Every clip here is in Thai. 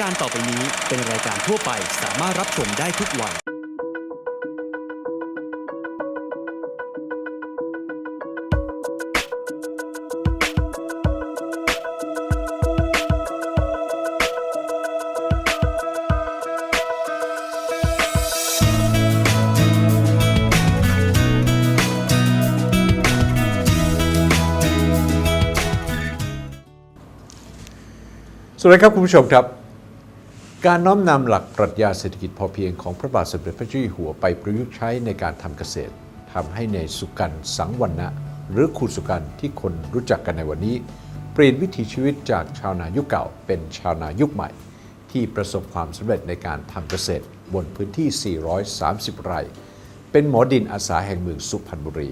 การต่อไปนี้เป็นรายการทั่วไปสามารถรับชมได้ทุกวัย สวัสดีครับคุณผู้ชมครับ การน้อมนำหลักปรัชญาเศรษฐกิจพอเพียงของพระบาทสมเด็จพระเจ้าอยู่หัวไปประยุกต์ใช้ในการทำเกษตรทำให้ในสุกันสังวรรณะหรือคุณสุกันที่คนรู้จักกันในวันนี้ เปลี่ยนวิถีชีวิตจากชาวนายุคเก่า เป็นชาวนายุคใหม่ ที่ประสบความสำเร็จในการทำเกษตรบนพื้นที่ 430 ไร่ เป็นหมอดินอาสาแห่งเมืองสุพรรณบุรี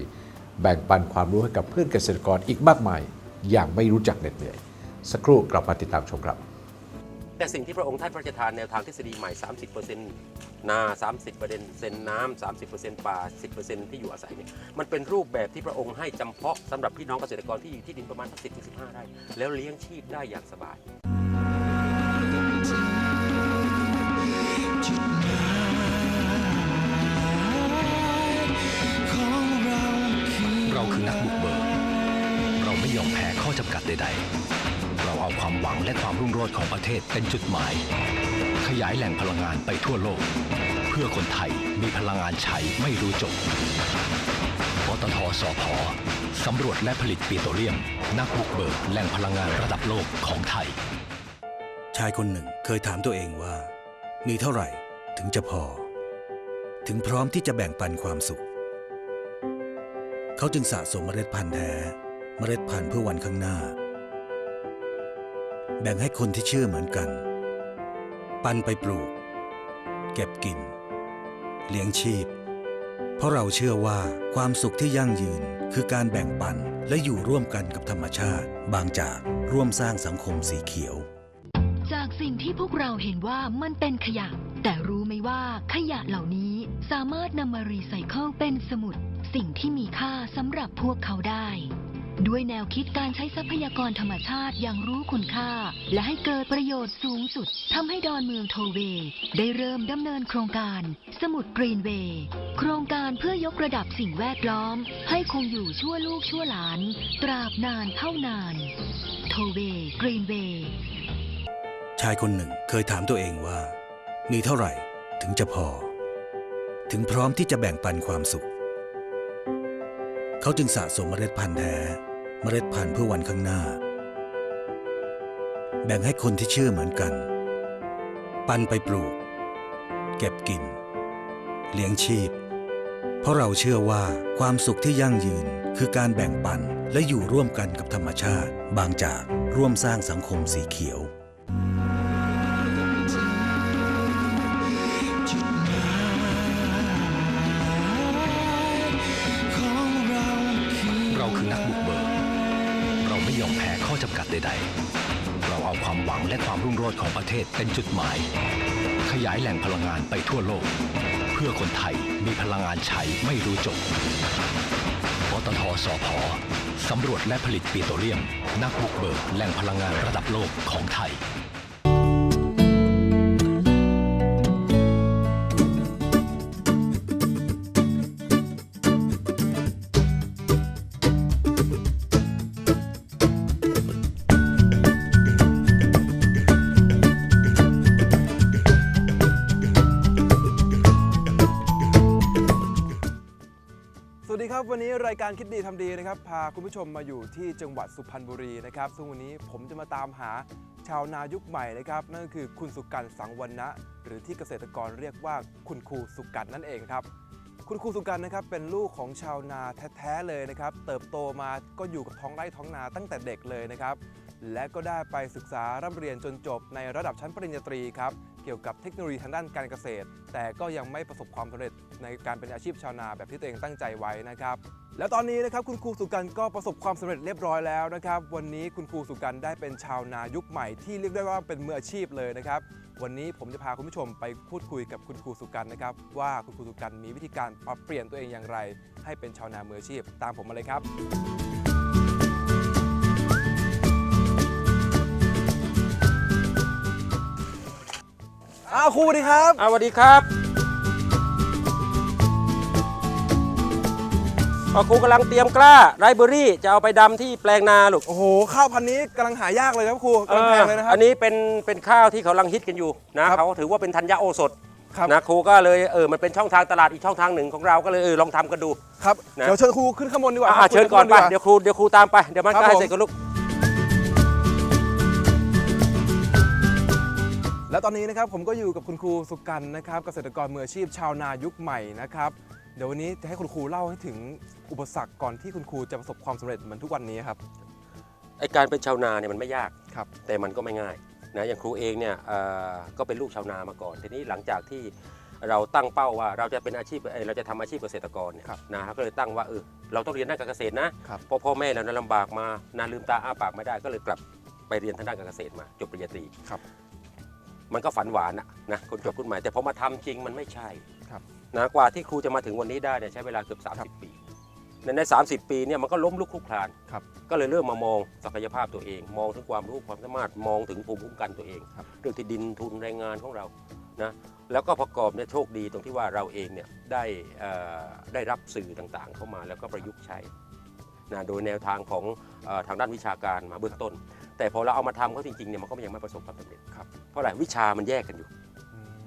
แบ่งปันความรู้ให้กับเพื่อนเกษตรกรอีกมากมาย อย่างไม่รู้จักเหน็ดเหนื่อย สักครู่กลับมาติดตามชมครับ แต่สิ่งที่พระองค์ท่านพระราชทานแนวทางทฤษฎีใหม่ 30%นา30%เซนน้ำ30%ป่า 10%ที่อยู่อาศัยเนี่ยมันเป็นรูปแบบที่พระองค์ให้จำเพาะสำหรับพี่น้องเกษตรกรที่อยู่ที่ดินประมาณสัก10ถึง15ไร่แล้วเลี้ยงชีพได้อย่างสบายเราคือนักบุกเบิก เราไม่ยอมแพ้ข้อจำกัดใด ๆ เราเอาความหวังและความรุ่งโรจน์ของประเทศเป็นจุดหมาย ขยายแหล่งพลังงานไปทั่วโลก เพื่อคนไทยมีพลังงานใช้ไม่รู้จบปตทสพสำรวจและผลิตปิโตรเลียม นักบุกเบิกแหล่งพลังงานระดับโลกของไทย ชายคนหนึ่งเคยถามตัวเองว่า มีเท่าไหร่ถึงจะพอ ถึงพร้อมที่จะแบ่งปันความสุข เขาจึงสะสมเมล็ดพันธุ์แท้ เมล็ดพันธุ์เพื่อวันข้างหน้า แบ่งให้คนที่เชื่อเหมือนกัน ปันไปปลูก เก็บกิน เลี้ยงชีพ เพราะเราเชื่อว่าความสุขที่ยั่งยืนคือการแบ่งปันและอยู่ร่วมกันกับธรรมชาติ บางจากร่วมสร้างสังคมสีเขียว จากสิ่งที่พวกเราเห็นว่ามันเป็นขยะ แต่รู้ไหมว่าขยะเหล่านี้สามารถนำมารีไซเคิลเป็นสมุด สิ่งที่มีค่าสำหรับพวกเขาได้ ด้วยแนวคิดการใช้ทรัพยากรธรรมชาติอย่างรู้คุณค่า และให้เกิดประโยชน์สูงสุดทำให้ดอนเมืองโทเวย์ได้เริ่มดำเนินโครงการ สมุดกรีนเวย์โครงการเพื่อยกระดับสิ่งแวดล้อม ให้คงอยู่ชั่วลูกชั่วหลาน ตราบนานเท่านาน โทเวย์กรีนเวย์ชายคนหนึ่งเคยถามตัวเองว่า มีเท่าไหร่ถึงจะพอ ถึงพร้อมที่จะแบ่งปันความสุข เขาจึงสะสมเมล็ดพันธุ์แท้ มล็ดพันธุ์เพื่อวันข้างหน้า แบ่งให้คนที่เชื่อเหมือนกัน ปันไปปลูก เก็บกิน เลี้ยงชีพ เพราะเราเชื่อว่าความสุขที่ยั่งยืนคือการแบ่งปันและอยู่ร่วมกันกับธรรมชาติ บางจากร่วมสร้างสังคมสีเขียว ดใดๆ เราเอาความหวังและความรุ่งโรจน์ของประเทศเป็นจุดหมาย ขยายแหล่งพลังงานไปทั่วโลก เพื่อคนไทยมีพลังงานใช้ไม่รู้จบปตทสพสำรวจและผลิตปิโตรเลียม นักบุกเบิกแหล่งพลังงานระดับโลกของไทย วันนี้รายการคิดดีทำดีนะครับ พาคุณผู้ชมมาอยู่ที่จังหวัดสุพรรณบุรีนะครับ ซึ่งวันนี้ผมจะมาตามหาชาวนายุคใหม่นะครับ นั่นก็คือคุณสุกันสังวรนะ หรือที่เกษตรกรเรียกว่าคุณครูสุกันนั่นเองครับ คุณครูสุกันนะครับเป็นลูกของชาวนาแท้ๆเลยนะครับ เติบโตมาก็อยู่กับท้องไร่ท้องนาตั้งแต่เด็กเลยนะครับ และก็ได้ไปศึกษาร่ำเรียนจนจบในระดับชั้นปริญญาตรีครับ เกี่ยวกับเทคโนโลยีทางด้านการเกษตร แต่ก็ยังไม่ประสบความสำเร็จในการเป็นอาชีพชาวนาแบบที่ตัวเองตั้งใจไว้นะครับแล้วตอนนี้นะครับคุณครูสุกันก็ประสบความสำเร็จเรียบร้อยแล้วนะครับ วันนี้คุณครูสุกันได้เป็นชาวนายุคใหม่ที่เรียกได้ว่าเป็นมืออาชีพเลยนะครับ วันนี้ผมจะพาคุณผู้ชมไปพูดคุยกับคุณครูสุกันนะครับ ว่าคุณครูสุกันมีวิธีการปรับเปลี่ยนตัวเองอย่างไร ให้เป็นชาวนามืออาชีพ ตามผมมาเลยครับ อ้าวครูสวัสดีครับ อ่าสวัสดีครับพอครูกำลังเตรียมกล้าไรเบอรี่จะเอาไปดำที่แปลงนาลูกโอ้โหข้าวพันธุ์นี้กำลังหายากเลยครับครูกำลังแพงเลยนะครับ อันนี้เป็นเป็นข้าวที่เขากำลังฮิตกันอยู่นะครับ เขาถือว่าเป็นธัญญาโอสถครับ นะครูก็เลยเออมันเป็นช่องทางตลาดอีกช่องทางหนึ่งของเราก็เลยเออลองทำกันดู ครับนะ เดี๋ยวเชิญครูขึ้นข้างบนดีกว่าอ่าครับเชิญก่อนไป ขึ้ข้างบเดี๋ยวครูเดี๋ยวครูตามไป เดี๋ยวมันครับก็ให้ผม เสร็จกันลูก แล้วตอนนี้นะครับผมก็อยู่กับคุณครูสุกันนะครับเกษตรกรมืออาชีพชาวนายุคใหม่นะครับเดี๋ยววันนี้จะให้คุณครูเล่าให้ถึงอุปสรรคก่อนที่คุณครูจะประสบความสำเร็จเหมือนทุกวันนี้ครับ ไอการเป็นชาวนาเนี่ยมันไม่ยาก ครับ แต่มันก็ไม่ง่ายนะอย่างครูเองเนี่ยเอ่อก็เป็นลูกชาวนามาก่อน ทีนี้หลังจากที่เราตั้งเป้าว่าเราจะเป็นอาชีพเอ่อเราจะทำอาชีพเกษตรกรเนี่ยครับนะเราก็เลยตั้งว่าเออเราต้องเรียนด้านการเกษตรนะครับ เพราะพ่อแม่เรานั้นลำบากมานาลืมตาอ้าปากไม่ได้ก็เลยกลับไปเรียนทางด้านการเกษตรมาจบปริญญาตรีครับ มันก็ฝันหวานนะนะคนจบรุ่นใหม่แต่พอมาทำจริงมันไม่ใช่ครับนะกว่าที่ครูจะมาถึงวันนี้ได้เนี่ยใช้เวลาเกือบ 30 ปี ในใน 30 ปีเนี่ยมันก็ล้มลุกคลุกคลาน ครับก็เลยเริ่มมามองศักยภาพตัวเอง มองถึงความรู้ความสามารถมองถึงภูมิคุ้มกันตัวเองครับ เรื่องที่ดินทุนแรงงานของเรานะแล้วก็ประกอบเนี่ยโชคดีตรงที่ว่าเราเองเนี่ยได้เอ่อได้รับสื่อต่างๆ เข้ามาแล้วก็ประยุกต์ใช้นะโดยแนวทางของเออทางด้านวิชาการมาเบื้องต้น แต่พอเราเอามาทำเขาจริงๆเนี่ยมันก็ยังไม่ประสบความสำเร็จครับเพราะอะไรวิชามันแยกกันอยู่อืม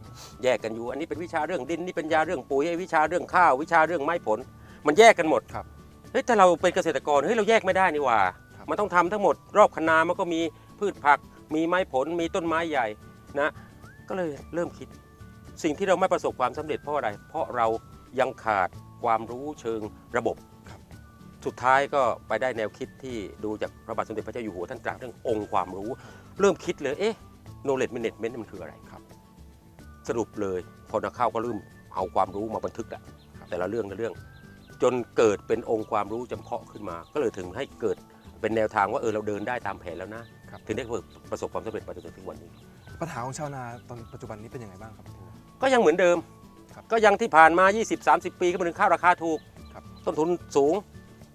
แยกกันอยู่ อันนี้เป็นวิชาเรื่องดินนี่เป็นยาเรื่องปุ๋ยไอ้วิชาเรื่องข้าววิชาเรื่องไม้ผล มันแยกกันหมดครับเฮ้ยถ้าเราเป็นเกษตรกรเฮ้ยเราแยกไม่ได้นี่หว่า ครับ มันต้องทำทั้งหมดรอบคณามันก็มีพืชผัก มีไม้ผลมีต้นไม้ใหญ่นะก็เลยเริ่มคิด สิ่งที่เราไม่ประสบความสำเร็จเพราะอะไร เพราะเรายังขาดความรู้เชิงระบบ สุดท้ายก็ไปได้แนวคิดที่ดูจากพระบาทสมเด็จพระเจ้าอยู่หัวท่านตรัสเรื่ององค์ความรู้ เริ่มคิดเลยเอ๊ะ knowledge management มันคืออะไรครับ สรุปเลยพอนักเข้าก็เริ่มเอาความรู้มาบันทึกอะแต่ละเรื่องละเรื่อง จนเกิดเป็นองค์ความรู้จำเพาะขึ้นมา ก็เลยถึงให้เกิดเป็นแนวทางว่าเออเราเดินได้ตามแผนแล้วนะครับถึงได้ประสบความสำเร็จมาจนถึงวันนี้ ปัญหาของชาวนาตอนปัจจุบันนี้เป็นยังไงบ้างครับครูก็ยังเหมือนเดิมครับก็ยังที่ผ่านมา 20-30 ปีก็เป็นข้าวราคาถูกครับต้นทุนสูง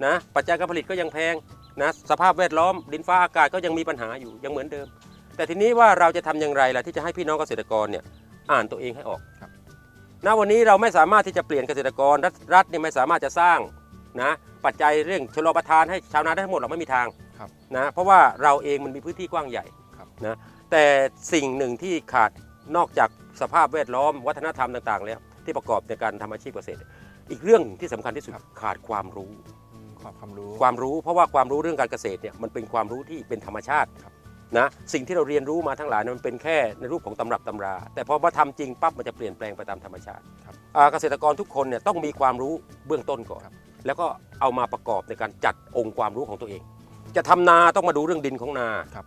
นะปัจจัยการผลิตก็ยังแพงนะสภาพแวดล้อมดินฟ้าอากาศก็ยังมีปัญหาอยู่ยังเหมือนเดิม แต่ทีนี้ว่าเราจะทำอย่างไรล่ะที่จะให้พี่น้องเกษตรกรเนี่ยอ่านตัวเองให้ออกครับณวันนี้เราไม่สามารถที่จะเปลี่ยนเกษตรกรรัฐรัฐเนี่ยไม่สามารถจะสร้างนะปัจจัยเรื่องชลประทานให้ชาวนาได้ทั้งหมดเราไม่มีทางครับนะเพราะว่าเราเองมันมีพื้นที่กว้างใหญ่ครับนะแต่สิ่งหนึ่งที่ขาดนอกจากสภาพแวดล้อมวัฒนธรรมต่าง ๆ แล้วที่ประกอบในการทำอาชีพเกษตร อีกเรื่องที่สำคัญที่สุดขาดความรู้อืม ความความรู้ความรู้ เพราะว่าความรู้เรื่องการเกษตรเนี่ยมันเป็นความรู้ที่เป็นธรรมชาติครับนะสิ่งที่เราเรียนรู้มาทั้งหลายเนี่ยมันเป็นแค่ในรูปของตำรับตำรา แต่พอมาทำจริงปั๊บมันจะเปลี่ยนแปลงไปตามธรรมชาติครับอ่าเกษตรกรทุกคนเนี่ยต้องมีความรู้เบื้องต้นก่อนครับแล้วก็เอามาประกอบในการจัดองค์ความรู้ของตัวเอง จะทำนาต้องมาดูเรื่องดินของนาครับ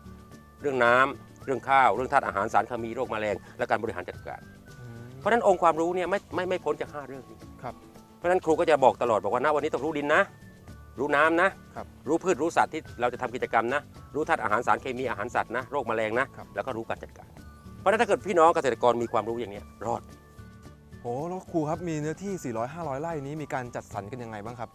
เรื่องน้ำเรื่องข้าว เรื่องธาตุอาหารสารเคมีโรคแมลง และการบริหารจัดการอืมเพราะฉะนั้นองค์ความรู้เนี่ยไม่ไม่ไม่พ้นจากห้าเรื่องนี้ครับเพราะฉะนั้นครูก็จะบอกตลอดบอกว่าณวันนี้ต้องรู้ดินนะ รู้น้ำนะครับรู้พืชรู้สัตว์ที่เราจะทำกิจกรรมนะ รู้ธาตุอาหารสารเคมีอาหารสัตว์นะ โรคแมลงนะครับแล้วก็รู้การจัดการ เพราะฉะนั้นถ้าเกิดพี่น้องเกษตรกรมีความรู้อย่างเนี้ยรอดโอ้แล้วครูครับมีเนื้อที่ 400 500 ไร่นี้มีการจัดสรรกันยังไงบ้างครับ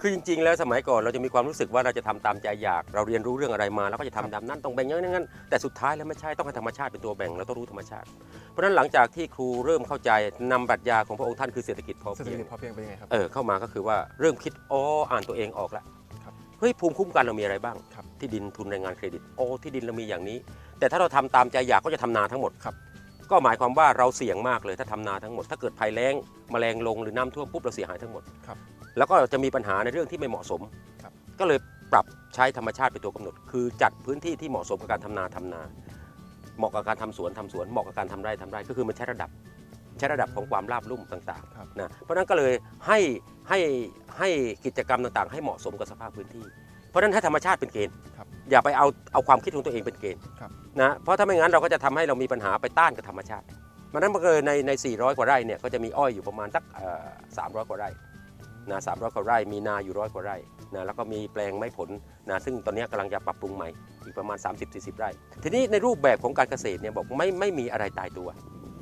คือจริง ๆ แล้วสมัยก่อนเราจะมีความรู้สึกว่าเราจะทำตามใจอยาก เราเรียนรู้เรื่องอะไรมาเราก็จะทำตามนั้นต้องแบ่งอย่างนั้นอย่างนั้นแต่สุดท้ายแล้วไม่ใช่ต้องให้ธรรมชาติเป็นตัวแบ่งเราต้องรู้ธรรมชาติ เพราะฉะนั้นหลังจากที่ครูเริ่มเข้าใจนำปรัชญาของพระองค์ท่านคือเศรษฐกิจพอเศรษฐเพียงกิจพอเพียงเป็นยังไงครับเออเข้ามาก็คือว่าเริ่มคิดอ๋ออ่านตัวเองออกแล้วครับเฮ้ยภูมิคุ้มกันเรามีอะไรบ้างครับที่ดินทุนแรงงานเครดิตโอ้ที่ดินเรามีอย่างนี้ แต่ถ้าเราทำตามใจอยากก็จะทำนาทั้งหมดครับก็หมายความว่าเราเสี่ยงมากเลยถ้าทำนาทั้งหมด ถ้าเกิดภัยแล้งแมลงลงหรือน้ำท่วมปุ๊บเราเสียหายทั้งหมดครับ แล้วก็จะมีปัญหาในเรื่องที่ไม่เหมาะสมครับก็เลยปรับใช้ธรรมชาติเป็นตัวกำหนด คือจัดพื้นที่ที่เหมาะสมกับการทำนาทำนา เหมาะกับการทำสวนทำสวนเหมาะกับการทำไร่ทำไร่ก็คือมันใช้ระดับ ใช้ระดับของความราบลุ่มต่างครับๆนะเพราะฉะนั้นก็เลยให้ให้ให้กิจกรรมต่างๆ ให้เหมาะสมกับสภาพพื้นที่ เพราะฉะนั้นให้ธรรมชาติเป็นเกณฑ์ครับอย่าไปเอาเอาความคิดของตัวเองเป็นเกณฑ์ครับนะเพราะถ้าไม่งั้นเราก็จะทำให้เรามีปัญหาไปต้านกับธรรมชาติเพราะฉะนั้นมันก็เลยในใน 400 กว่าไร่เนี่ยก็จะมีอ้อยอยู่ประมาณสักสามร้อยกว่าไร่ นะสามร้อยกว่าไร่ มีนาอยู่ร้อยกว่าไร่นะแล้วก็มีแปลงไม้ผลนะซึ่งตอนนี้กำลังจะปรับปรุงใหม่อีกประมาณ 30-40 ไร่ ทีนี้ในรูปแบบของการเกษตรเนี่ยบอกไม่ไม่มีอะไรตายตัว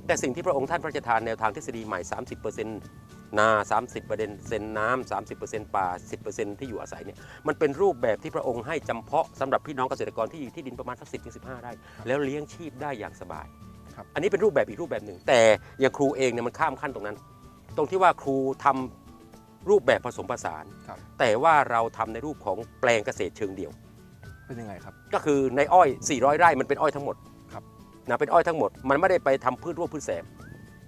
แต่สิ่งที่พระองค์ท่านพระราชทานแนวทางทฤษฎีใหม่ 30%นา 30%เซนน้ำ30%ป่า 10%ที่อยู่อาศัยเนี่ยมันเป็นรูปแบบที่พระองค์ให้จำเพาะสำหรับพี่น้องเกษตรกรที่อยู่ที่ดินประมาณสัก10-15ไร่ แล้วเลี้ยงชีพได้อย่างสบายครับอันนี้เป็นรูปแบบอีกรูปแบบหนึ่ง แต่อย่างครูเองเนี่ยมันข้ามขั้นตรงนั้น ตรงที่ว่าครูทำ รูปแบบผสมผสาน ครับ แต่ว่าเราทำในรูปของแปลงเกษตรเชิงเดี่ยว เป็นยังไงครับ ก็คือในอ้อย 400 ไร่มันเป็นอ้อยทั้งหมดครับ นะเป็นอ้อยทั้งหมด มันไม่ได้ไปทำพืชร่วมพืชแสม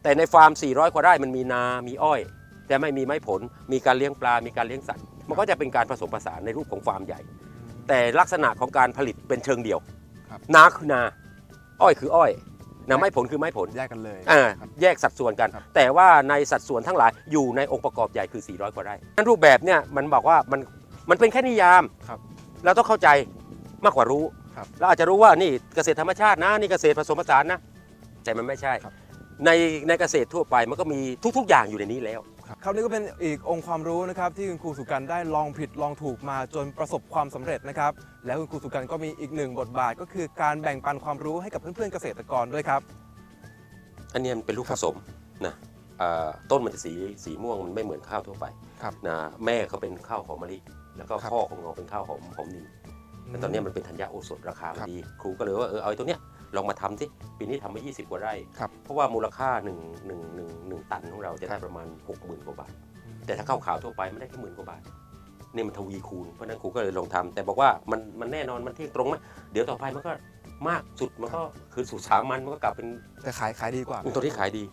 แต่ในฟาร์ม 400 กว่าไร่มันมีนา มีอ้อย แต่ไม่มีไม้ผล มีการเลี้ยงปลา มีการเลี้ยงสัตว์ มันก็จะเป็นการผสมผสานในรูปของฟาร์มใหญ่ แต่ลักษณะของการผลิตเป็นเชิงเดี่ยว ครับ นาคือนา อ้อยคืออ้อย นะไม้ผลคือไม้ผลแยกกันเลยอ่าครับ แยกสัดส่วนกัน ครับ แต่ว่าในสัดส่วนทั้งหลายอยู่ในองค์ประกอบใหญ่คือ 400 กว่าไร่นั้นรูปแบบเนี่ยมันบอกว่ามันมันเป็นแค่นิยาม ครับ เราต้องเข้าใจมากกว่ารู้ ครับ เราอาจจะรู้ว่านี่เกษตรธรรมชาตินะ นี่เกษตรผสมผสานนะ แต่มันไม่ใช่ ครับ ในในเกษตรทั่วไปมันก็มีทุก ๆ อย่างอยู่ในนี้แล้ว ครับครับนี่ก็เป็นอีกองค์ความรู้นะครับที่คุณครูสุกันได้ลองผิดลองถูกมาจนประสบความสำเร็จนะครับ แล้วคุณครูสุกันก็มีอีกหนึ่งบทบาท ก็คือการแบ่งปันความรู้ให้กับเพื่อนๆเกษตรกรด้วยครับ อันเนี้ยมันเป็นลูกผสมนะอ่าต้นมันจะสีสีม่วงมันไม่เหมือนข้าวทั่วไปครับ นะแม่เขาเป็นข้าวหอมมะลิแล้วก็ครับพ่อของเราเป็นข้าวหอมหอมนินแต่ตอนเนี้ยมันเป็นธัญญาโอสถราคามันครับ ดี ครูก็เลยว่าเออเอาไอ้ตัวเนี้ย ลองมาทำสิปีนี้ทำมา 20 กว่าไร่ ครับ เพราะว่ามูลค่า1นึ่งหนึ่งหนึ่งหนึ่งตันของเราจะได้ประมาณ 60,000 กว่าบาท แต่ถ้าข้าวขาวทั่วไปไม่ได้แค่หมื่นกว่าบาทนี่มันทวีคูณเพราะฉะนั้นครูก็เลยลองทำแต่บอกว่ามันมันแน่นอนมันเที่ยงตรงไหมเดี๋ยวต่อไปมันก็มากสุดมันก็คือสูตรสามัญมันก็กลับเป็นแต่ขายขายดีกว่าตัวที่ขายดี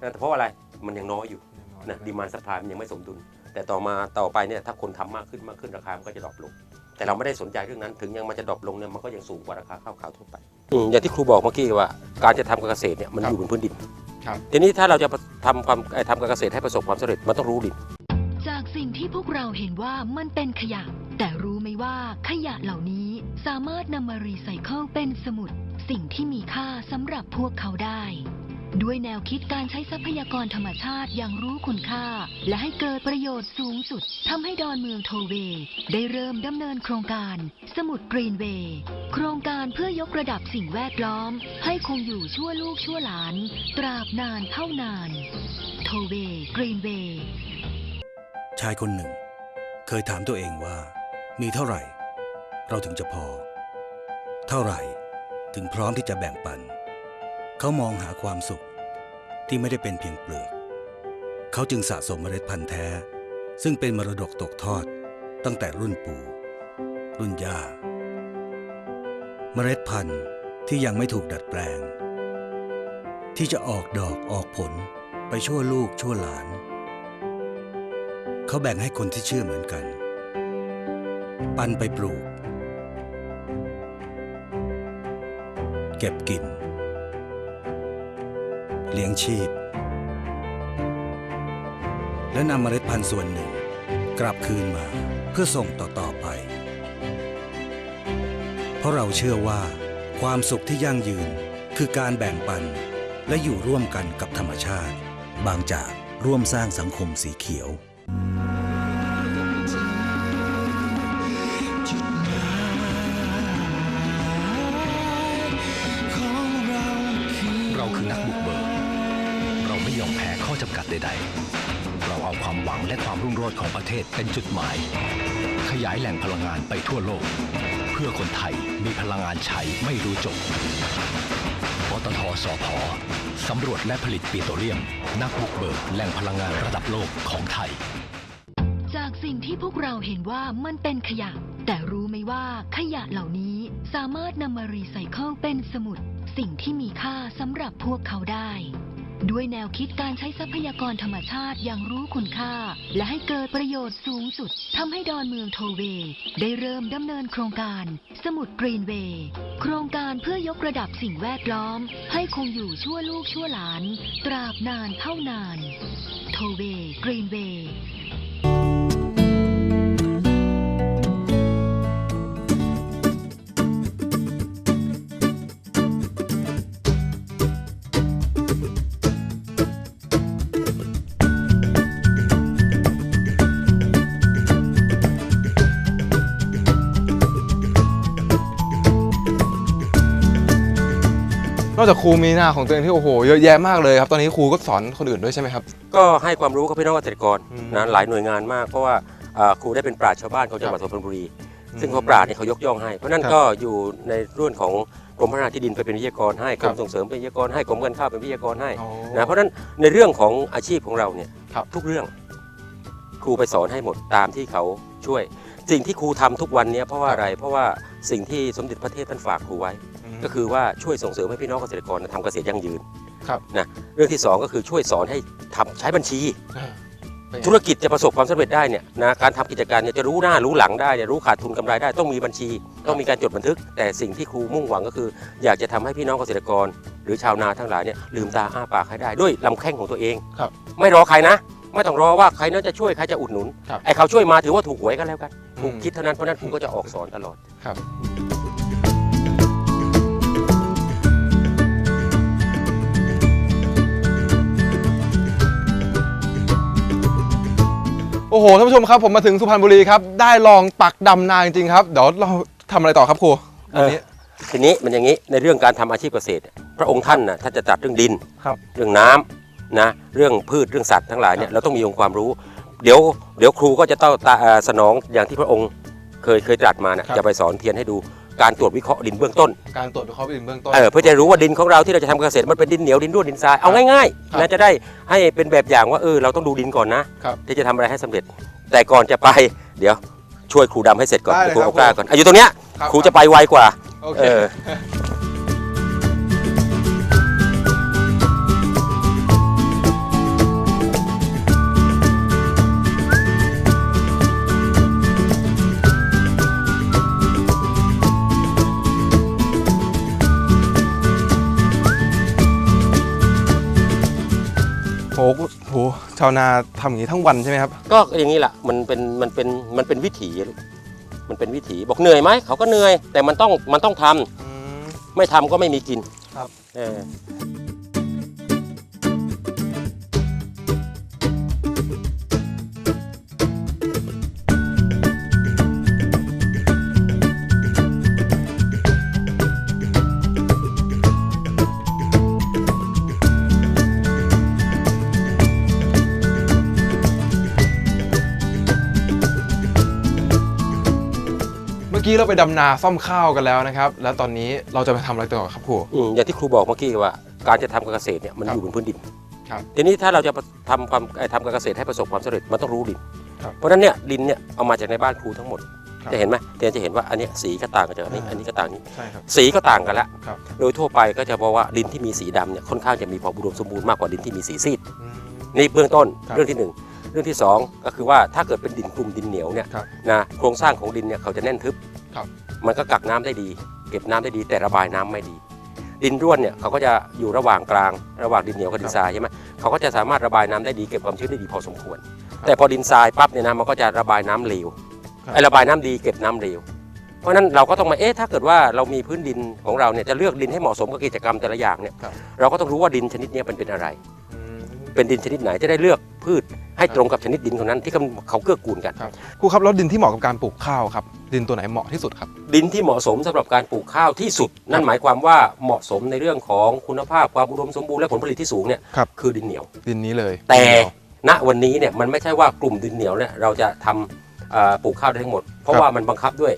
นะแต่เพราะว่าอะไรมันยังน้อยอยู่นะดีมานสปายมันยังไม่สมดุล แต่ต่อมาต่อไปเนี่ยถ้าคนทำมากขึ้นมากขึ้นราคามันก็จะดรอปลง แต่เราไม่ได้สนใจเรื่องนั้น ถึงยังมันจะดรอปลงเนี่ยมันก็ยังสูงกว่าราคาข้าวขาวทั่วไปอย่างที่ครูบอกเมื่อกี้ว่า การจะทำการเกษตรเนี่ยมันครับอยู่บนพื้นดินครับ ทีนี้ถ้าเราจะทำความเอ่อทำการเกษตรให้ประสบความสำเร็จมันต้องรู้ดิน จากสิ่งที่พวกเราเห็นว่ามันเป็นขยะ แต่รู้ไหมว่าขยะเหล่านี้สามารถนำมารีไซเคิลเป็นสมุด สิ่งที่มีค่าสำหรับพวกเขาได้ ด้วยแนวคิดการใช้ทรัพยากรธรรมชาติอย่างรู้คุณค่า และให้เกิดประโยชน์สูงสุดทำให้ดอนเมืองโทเวย์ได้เริ่มดำเนินโครงการ สมุดกรีนเวย์โครงการเพื่อยกระดับสิ่งแวดล้อม ให้คงอยู่ชั่วลูกชั่วหลาน ตราบนานเท่านาน โทเวย์กรีนเวย์ชายคนหนึ่ง เคยถามตัวเองว่า มีเท่าไหร่ เราถึงจะพอ เท่าไหร่ ถึงพร้อมที่จะแบ่งปัน เขามองหาความสุขที่ไม่ได้เป็นเพียงเปลือก เขาจึงสะสมเมล็ดพันธุ์แท้ ซึ่งเป็นมรดกตกทอดตั้งแต่รุ่นปู่ รุ่นย่า เมล็ดพันธุ์ที่ยังไม่ถูกดัดแปลง ที่จะออกดอกออกผลไปชั่วลูกชั่วหลาน เขาแบ่งให้คนที่เชื่อเหมือนกัน ปันไปปลูก เก็บกิน เลี้ยงชีพ และนำเมล็ดพันธุ์ส่วนหนึ่ง กลับคืนมาเพื่อส่งต่อๆไป เพราะเราเชื่อว่า ความสุขที่ยั่งยืนคือการแบ่งปันและอยู่ร่วมกันกับธรรมชาติ บางจากร่วมสร้างสังคมสีเขียว ใด ๆ เราเอาความหวังและความรุ่งโรจน์ของประเทศเป็นจุดหมาย ขยายแหล่งพลังงานไปทั่วโลก เพื่อคนไทยมีพลังงานใช้ไม่รู้จบปตทสพสำรวจและผลิตปิโตรเลียม นักบุกเบิกแหล่งพลังงานระดับโลกของไทย จากสิ่งที่พวกเราเห็นว่ามันเป็นขยะ แต่รู้ไหมว่าขยะเหล่านี้สามารถนำมารีไซเคิลเป็นสมุด สิ่งที่มีค่าสำหรับพวกเขาได้ ด้วยแนวคิดการใช้ทรัพยากรธรรมชาติอย่างรู้คุณค่า และให้เกิดประโยชน์สูงสุดทำให้ดอนเมืองโทเวย์ได้เริ่มดำเนินโครงการ สมุดกรีนเวย์โครงการเพื่อยกระดับสิ่งแวดล้อม ให้คงอยู่ชั่วลูกชั่วหลาน ตราบนานเท่านาน โทเวย์กรีนเวย์ จากครูมีหน้าของตัวเองที่โอ้โหเยอะแยะมากเลยครับตอนนี้ครูก็สอนคนอื่นด้วยใช่ไหมครับ ก็ให้ความรู้กับพี่น้องเกษตรกรอืมนะหลายหน่วยงานมากเพราะว่าอ่าครูได้เป็นปราชญ์ชาวบ้านของจังหวัดสุพรรณบุรี ซึ่งเขาปราชญ์เนี่ยเขายกย่องให้ เพราะนั่นครับก็อยู่ในรุ่นของกรมพัฒนาที่ดินไปเป็นวิทยากรให้กครัรบมส่งเสริมเป็นวิทยากรให้กรมการข้าวเป็นวิทยากรให้โอ้นะเพราะฉะนั้นในเรื่องของอาชีพของเราเนี่ยครับ ทุกเรื่องครูไปสอนให้หมดตามที่เขาช่วย สิ่งที่ครูทำทุกวันเนี้เพราะว่าอะไร เพราะว่าสิ่งที่สมเด็จพระเทพท่านฝากครูไว้ม ก็คือว่าช่วยส่งเสริมให้พี่น้องเกษตรกรทำเกษตรยั่งยืนครับนะเรื่องที่สองก็คือช่วยสอนให้ทำใช้บัญชีอ่าเป็นไงธุรกิจจะประสบความสำเร็จได้เนี่ยนะการทำกิจการเนี่ยจะรู้หน้ารู้หลังได้เนี่ยรู้ขาดทุนกำไรได้ต้องมีบัญชี ต้องมีการจดบันทึก แต่สิ่งที่ครูมุ่งหวังก็คือ อยากจะทำให้พี่น้องเกษตรกร หรือชาวนาทั้งหลายเนี่ยลืมตาอ้าปากให้ได้ด้วยลำแข้งของตัวเองครับไม่รอใครนะไม่ต้องรอว่าใครนั้นจะช่วยใครจะอุดหนุนครับไอ้เขาช่วยมาถือว่าถูกหวยก็แล้วกันอืมถูกคิดเท่านั้นเพราะฉะนั้นครูก็จะออกสอนตลอดครับ อ้โหท่านผู้ชมครับผมมาถึงสุพรรณบุรีครับได้ลองปักดำนาจริงๆครับเดี๋ยวเราทำอะไรต่อครับครูวันนี้ ทีนี้มันอย่างนี้ในเรื่องการทำอาชีพเกษตร พระองค์ท่านนะท่านจะตรัดเรื่องดิน ครับ เรื่องน้ำนะเรื่องพืชเรื่องสัตว์ทั้งหลายเนี่ยเราต้องมีองค์ความรู้ เดี๋ยวเดี๋ยวครูก็จะต้องตาเอ่อสนองอย่างที่พระองค์เคยเคยตรัสมานะครับ จะไปสอนเทียนให้ดู การตรวจวิเคราะห์ดินเบื้องต้นการตรวจวิเคราะห์ดินเบื้องต้น เออเพื่อจะรู้ว่าดินของเราที่เราจะทำเกษตรมันเป็นดินเหนียวดินร่วนดินทรายเอาง่ายครับๆนะจะได้ให้เป็นแบบอย่างว่าเออเราต้องดูดินก่อนนะครับ ที่จะทำอะไรให้สำเร็จ แต่ก่อนจะไปเดี๋ยวช่วยครูดำให้เสร็จก่อนได้เลยครูครับเอากล้าก่อนอายุตรงเนี้ยครับ ครูจะไปไวกว่า โอเค เออ ชาวนาทำอย่างนี้ทั้งวันใช่ไหมครับ ก็อย่างนี้แหละมันเป็นมันเป็นมันเป็นวิถีลูกมันเป็นวิถีบอกเหนื่อยไหมเขาก็เหนื่อย แต่มันต้องมันต้องทำไม่ทำก็ไม่มีกินครับ เออ กี้เราไปดำนาซ่อมข้าวกันแล้วนะครับ แล้วตอนนี้เราจะไปทำอะไรต่อครับครู อืมอย่างที่ครูบอกเมื่อกี้ว่า การจะทำการเกษตรเนี่ยมันครับอยู่บนพื้นดินครับ ทีนี้ถ้าเราจะทำความเอ่อทำการเกษตรให้ประสบความสำเร็จมันต้องรู้ดิน ครับ เพราะฉะนั้นเนี่ยดินเนี่ยเอามาจากในบ้านครูทั้งหมด ครับจะเห็นไหมเดี๋ยวจะเห็นว่าอันเนี้ยสีก็ต่างกันจากอันนี้อ่า อันนี้ก็ต่างนี้ ใช่ครับ สีก็ต่างกันละครับ โดยทั่วไปก็จะบอกว่าดินที่มีสีดำเนี่ยค่อนข้างจะมีความอุดมสมบูรณ์มากกว่าดินที่มีสีซีด อืม นี่เบื้องต้นครับ เรื่องที่หนึ่ง เรื่องที่สองก็คือว่าถ้าเกิดเป็นดินกลุ่มดินเหนียวเนี่ยครับ นะโครงสร้างของดินเนี่ยเขาจะแน่นทึบครับ มันก็กักน้ำได้ดี เก็บน้ำได้ดีแต่ระบายน้ำไม่ดี ดินร่วนเนี่ยเขาก็จะอยู่ระหว่างกลาง ระหว่างดินเหนียวกับดินทรายใช่ไหมเขาก็จะสามารถระบายน้ำได้ดีเก็บความชื้นได้ดีพอสมควรแต่พอดินทรายปั๊บเนี่ยนะมันก็จะระบายน้ำเหลวครับ ไอ้ระบายน้ำดีเก็บน้ำเหลวเพราะฉะนั้นเราก็ต้องมาเอ๊ะถ้าเกิดว่าเรามีพื้นดินของเราเนี่ยจะเลือกดินให้เหมาะสมกับกิจกรรมแต่ละอย่างเนี่ยครับเราก็ต้องรู้ว่าดินชนิดเนี้ยมันเป็นอะไรอืม เป็นดินชนิดไหนจะได้เลือกพืชให้ตรงกับชนิดดินของนั้นที่เขาเกื้อกูลกันครับครูครับแล้วดินที่เหมาะกับการปลูกข้าวครับ ดินตัวไหนเหมาะที่สุดครับ ดินที่เหมาะสมสำหรับการปลูกข้าวที่สุด นั่นหมายความว่าเหมาะสมในเรื่องของคุณภาพความอุดมสมบูรณ์และผลผลิตที่สูงเนี่ยครับคือดินเหนียว ดินนี้เลย แต่ดินเดียวณวันนี้เนี่ยมันไม่ใช่ว่ากลุ่มดินเหนียวเนี่ยเราจะทำเอ่อปลูกข้าวได้ทั้งหมด เพราะครับว่ามันบังคับด้วย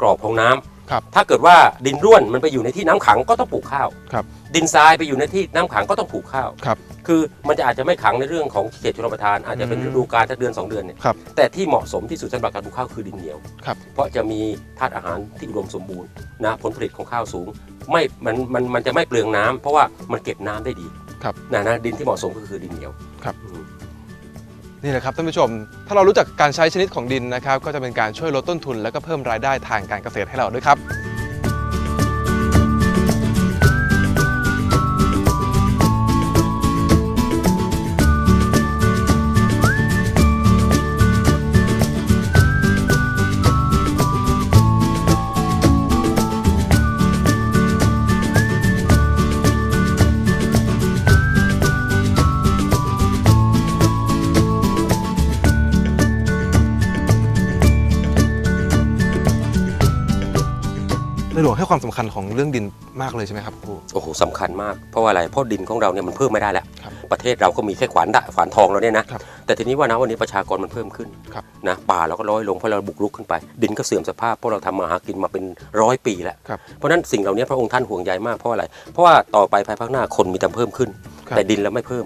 กรอบของน้ำ ครับถ้าเกิดว่าดินร่วนมันไปอยู่ในที่น้ำขังก็ต้องปลูกข้าวครับดินทรายไปอยู่ในที่น้ำขังก็ต้องปลูกข้าวครับคือมันจะอาจจะไม่ขังในเรื่องของเขตชลประทาน อาจจะเป็นอืมฤดูกาลสักเดือนสองเดือนเนี่ยครับแต่ที่เหมาะสมที่สุดสำหรับการปลูกข้าวคือดินเหนียวครับเพราะจะมีธาตุอาหารที่อุดมสมบูรณ์นะผลผลิตของข้าวสูงไม่มันมันมันจะไม่เปลืองน้ำเพราะว่ามันเก็บน้ำได้ดีครับนะนะดินที่เหมาะสมก็คือดินเหนียวครับอืม นี่แหละครับท่านผู้ชม ถ้าเรารู้จักการใช้ชนิดของดินนะครับ ก็จะเป็นการช่วยลดต้นทุน และก็เพิ่มรายได้ทางการเกษตรให้เราด้วยครับ ในหลวงให้ความสำคัญของเรื่องดินมากเลยใช่ไหมครับครูโอ้โหสำคัญมากเพราะว่าอะไรเพราะดินของเราเนี่ยมันเพิ่มไม่ได้แล้วครับประเทศเราก็มีแค่ขวานดะขวานทองเราเนี่ยนะครับแต่ทีนี้ว่านะวันนี้ประชากรมันเพิ่มขึ้นครับนะป่าเราก็ร้อยลงเพราะเราบุกรุกขึ้นไป ดินก็เสื่อมสภาพเพราะเราทำมาหากินมาเป็นร้อยปีแล้วครับเพราะฉะนั้นสิ่งเหล่านี้พระองค์ท่านห่วงใยมากเพราะอะไรเพราะว่าต่อไปภายภาคหน้าคนมีแต่เพิ่มขึ้นครับแต่ดินเราไม่เพิ่ม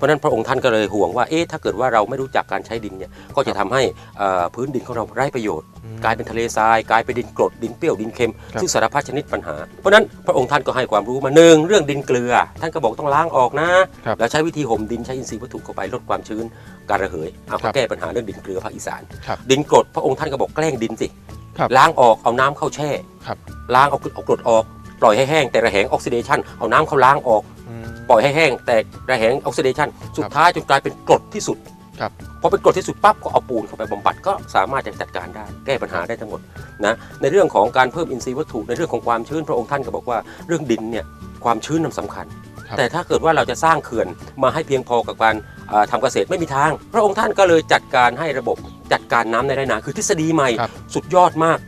เพราะฉะนั้นพระองค์ท่านก็เลยห่วงว่าเอ๊ะถ้าเกิดว่าเราไม่รู้จักการใช้ดินเนี่ยก็จะทำให้เอ่อพื้นดินของเราไร้ประโยชน์ กลายเป็นทะเลทรายกลายเป็นดินกรดดินเปรี้ยวดินเค็มครับซึ่งสารพัดชนิดปัญหา เพราะฉะนั้นพระองค์ท่านก็ให้ความรู้มาหนึ่งเรื่องดินเกลือ ท่านก็บอกต้องล้างออกนะครับแล้วใช้วิธีห่มดินใช้อินทรีย์วัตถุเข้าไปลดความชื้นการระเหยเอาครัก็บแก้ปัญหาเรื่องดินเกลือภาคอีสานครับดินกรดพระองค์ท่านก็บอกแกล้งดินสิครับล้างออกเอาน้ำเข้าแช่ครับล้างเอาเอากรดออกปล่อยให้แห้งแต่ระแหงออกซิเดชันเอาน้ำเข้าล้างออกอืม ปล่อยให้แห้งแตกระแหงออกซิเดชันสุดท้ายจนกลายเป็นกรดที่สุดครับพอเป็นกรดที่สุดปั๊บก็เอาปูนเข้าไปบำบัดก็สามารถจะจัดการได้แก้ปัญหาได้ทั้งหมดนะในเรื่องของการเพิ่มอินทรีย์วัตถุในเรื่องของความชื้นพระองค์ท่านก็บอกว่าเรื่องดินเนี่ยความชื้นนำสำคัญครับแต่ถ้าเกิดว่าเราจะสร้างเขื่อนมาให้เพียงพอกับการอ่าทำเกษตรไม่มีทาง พระองค์ท่านก็เลยจัดการให้ระบบจัดการน้ำในไรนาคือทฤษฎีใหม่ครับสุดยอดมาก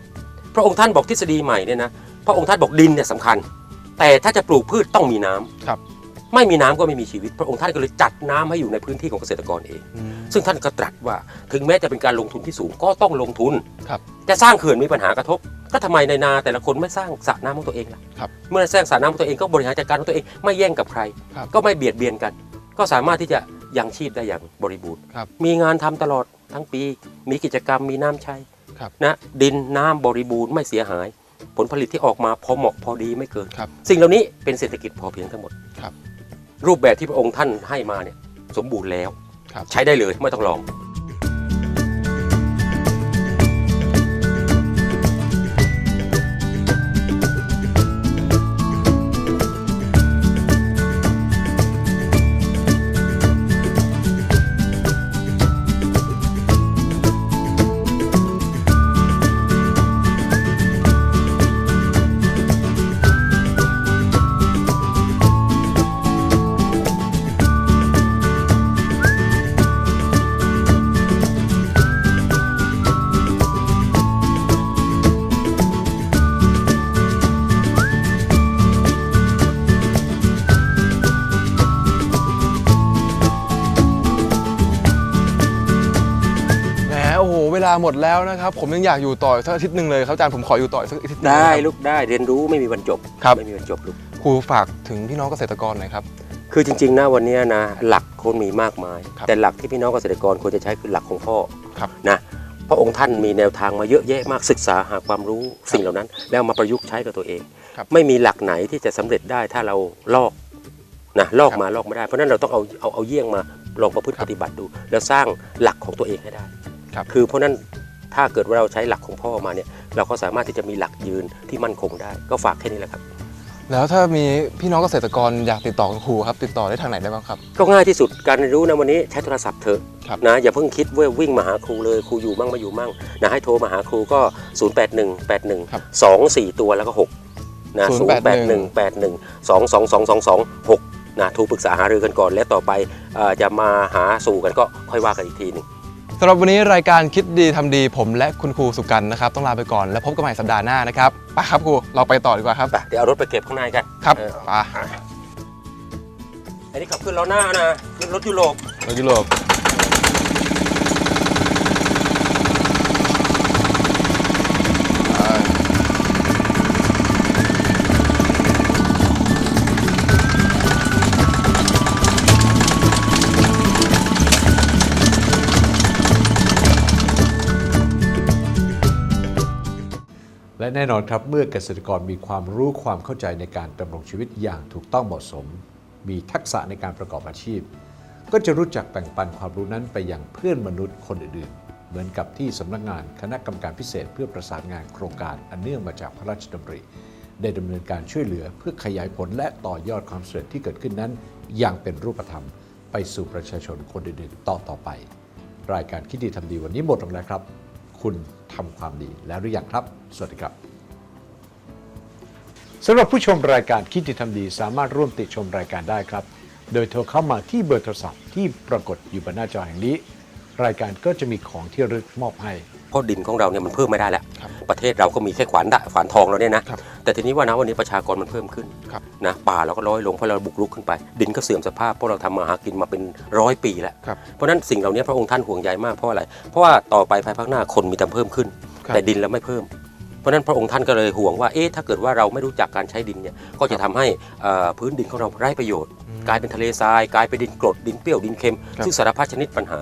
พระองค์ท่านบอกทฤษฎีใหม่เนี่ยนะพระองค์ท่านบอกดินเนี่ยสำคัญ แต่ถ้าจะปลูกพืชต้องมีน้ำครับ ไม่มีน้ำก็ไม่มีชีวิต พระองค์ท่านก็เลยจัดน้ำให้อยู่ในพื้นที่ของเกษตรกรเองอืมซึ่งท่านก็ตรัสว่าถึงแม้จะเป็นการลงทุนที่สูงก็ต้องลงทุนครับจะสร้างเขื่อนมีปัญหากระทบ ก็ทำไมในนาแต่ละคนไม่สร้างสระน้ำของตัวเองล่ะครับเมื่อสร้างสระน้ำของตัวเองก็บริหารจัดการของตัวเองไม่แย่งกับใครครับก็ไม่เบียดเบียนกัน ก็สามารถที่จะยังชีพได้อย่างบริบูรณ์ครับมีงานทำตลอดทั้งปี มีกิจกรรมมีน้ำใช้ครับนะดินน้ำบริบูรณ์ไม่เสียหาย ผลผลิตที่ออกมาพอเหมาะพอดีไม่เกินครับสิ่งเหล่านี้เป็นเศรษฐกิจพอเพียงทั้งหมดค รับรูปแบบที่พระองค์ท่านให้มาเนี่ยสมบูรณ์แล้วครับใช้ได้เลยไม่ต้องลองาหมดแล้วนะครับ ผมยังอยากอยู่ต่ออีกสักอาทิตย์หนึ่งเลยครับอาจารย์ผมขออยู่ต่ออีกสักอาทิตย์หนึ่งได้นะครับ ลูกได้เรียนรู้ไม่มีวันจบครับ ไม่มีวันจบลูก ครูฝากถึงพี่น้องเกษตรกรหน่อยครับ คือจริงๆนะวันเนี้ยนะหลักคนมีมากมาย ครับแต่หลักที่พี่น้องเกษตรกรควรจะใช้คือหลักของพ่อครับนะพระองค์ท่านมีแนวทางมาเยอะแยะมากศึกษาหาความรู้สิ่งเหล่านั้น แล้วเอามาประยุกต์ใช้กับตัวเอง ครับ ไม่มีหลักไหนที่จะสำเร็จได้ถ้าเราลอกนะลอกครับมาลอกไม่ได้เพราะฉะนั้นเราต้องเอาเอาเอาเยี่ยงมาลองประพฤติครัปบฏิบัติดู แล้วสร้างหลักของตัวเองให้ได้ ครับคือเพราะฉะนั้นถ้าเกิดว่าเราใช้หลักของพ่อมาเนี่ยเราก็สามารถที่จะมีหลักยืนที่มั่นคงได้ ก็ฝากแค่นี้แหละครับ แล้วถ้ามีพี่น้องเกษตรกรอยากติดต่อกับครูครับ ติดต่อได้ทางไหนได้บ้างครับ ก็ง่ายที่สุดการเรียนรู้นะวันนี้ใช้โทรศัพท์เถอะครับ นะอย่าเพิ่งคิดว่าวิ่งมาหาครูเลยครูอยู่มั่งไมาอยู่มั่งนะให้โทรมาหาครูก็ 0 8 1 8 ครับ1 2 4 ตัวแล้วก็6นะ0 8 1 8 1 2 2 2 2 2 6นะโทรปรึกษาหารือกันก่อน และต่อไปเอ่อจะมาหาสู่กันก็ค่อยว่ากันอีกทีหนึง สำหรับวันนี้รายการคิดดีทำดีผมและคุณครูสุกันนะครับ ต้องลาไปก่อนแล้วพบกันใหม่สัปดาห์หน้านะครับไปครับครูเราไปต่อดีกว่าครับ ไปเดี๋ยวเอารถไปเก็บข้างในกันครับเออไปอันนี้ขับขึ้นล้อหน้านะขึ้นรถยุโรปรถยุโรปไป และแน่นอนครับเมื่อเกษตรกรมีความรู้ความเข้าใจในการดำรงชีวิตอย่างถูกต้องเหมาะสม มีทักษะในการประกอบอาชีพ ก็จะรู้จักแบ่งปันความรู้นั้นไปยังเพื่อนมนุษย์คนอื่นๆ เหมือนกับที่สำนักงานคณะกรรมการพิเศษ เพื่อประสานงานโครงการอันเนื่องมาจากพระราชดำริ ได้ดำเนินการช่วยเหลือเพื่อขยายผลและต่อยอดความสำเร็จที่เกิดขึ้นนั้น อย่างเป็นรูปธรรม ไปสู่ประชาชนคนอื่นๆ ต่อต่อไป รายการคิดดีทำดีวันนี้หมดลงแล้วครับ คุณทำความดีแล้วหรือยังครับ สวัสดีครับสำหรับผู้ชมรายการคิดดีทำดีสามารถร่วมติชมรายการได้ครับ โดยโทรเข้ามาที่เบอร์โทรศัพท์ที่ปรากฏอยู่บนหน้าจอแห่งนี้ รายการก็จะมีของที่ระลึกมอบให้ เพราะดินของเราเนี่ยมันเพิ่มไม่ได้แล้วครับประเทศเราก็มีแค่ขวานดะขวานทองเราเนี่ยนะครับแต่ทีนี้ว่านะวันนี้ประชากรมันเพิ่มขึ้นครับนะป่าเราก็ร้อยลงเพราะเราบุกรุกขึ้นไป ดินก็เสื่อมสภาพเพราะเราทำมาหากินมาเป็นร้อยปีแล้วครับเพราะฉะนั้นสิ่งเหล่านี้พระองค์ท่านห่วงใยมากเพราะอะไรเพราะว่าต่อไปภายภาคหน้าคนมีแต่เพิ่มขึ้น ครับ แต่ดินเราไม่เพิ่ม เพราะฉะนั้นพระองค์ท่านก็เลยห่วงว่าเอ๊ะถ้าเกิดว่าเราไม่รู้จักการใช้ดินเนี่ยก็จะทำให้เอ่อพื้นดินของเราไร้ประโยชน์ กลายเป็นทะเลทรายกลายเป็นดินกรดดินเปรี้ยวดินเค็ม ครับ ซึ่งสารพัดชนิดปัญหา